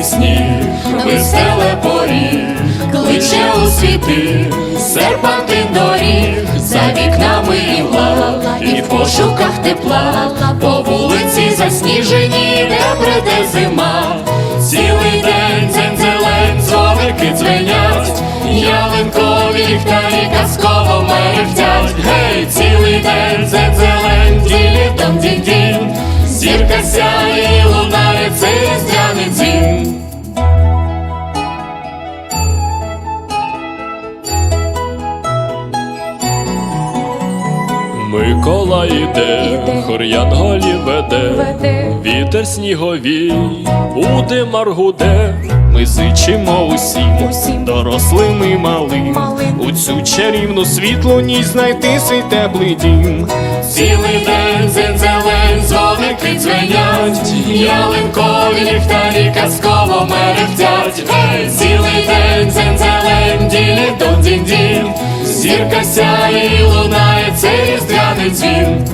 білий веселе поріг, кличе у світи, серпантин доріг, за вікнами і мла, і в пошуках тепла, по вулиці засніжені, де прийде зима, цілий день дзень-зелень, дзвоники дзвенять, ялинкові ліхтарі казково мерехтять, гей, цілий день дзень-зелень, ділі дом дінь-дінь, зірка сяє лунає цей Микола Іде. хор янголів веде, вітер сніговій, буде маргуде. Ми зичимо усім, дорослим і малим, у цю чарівну світлу ніч знайти свій теплий дім. Цілий день зелень, дзвоники дзвенять, ялинкові ліхтарі казково мерехтять. Цілий день зелень, ділі дон дінь зірка сяє і лунає цей різдвяний дзвін.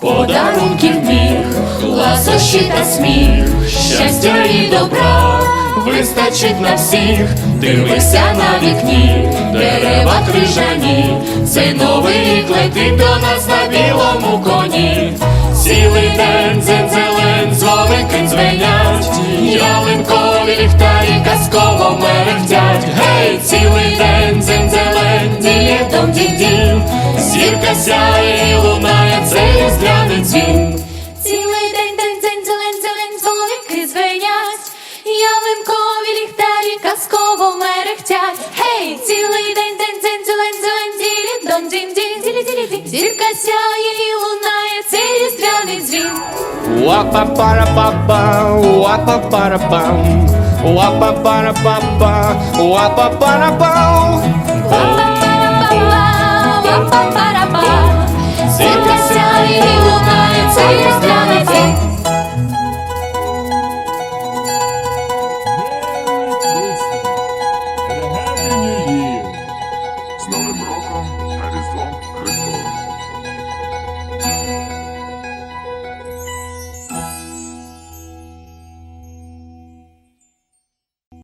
Подарунків міг, ласощі та сміх, щастя і добра вистачить на всіх. Дивися на вікні, дерева крижані, цей новий рік летить до нас на білому коні. Цілий день дзень-зелень, дзвоники дзвенять, ялинкові ліхтарі казково мерехтять. Гей, цілий день дзень-зелень, діє дом дінь зірка сяє і лунає цей різдвяний дзвін. Цілий день, день, день, зелень, зелень, дзвоники звенять, ялинкові ліхтарі казково мерехтять. Гей, цілий день, день, день, зелень, зелень, ділі, дон, дін, дін, ділі, ділі, дін. Зірка сяє і лунає цей різдвяний дзвін. Уа-па-пара-па-па, уа-па-пара-пам, уа-па-пара-па-па, уа-па-пара-пам.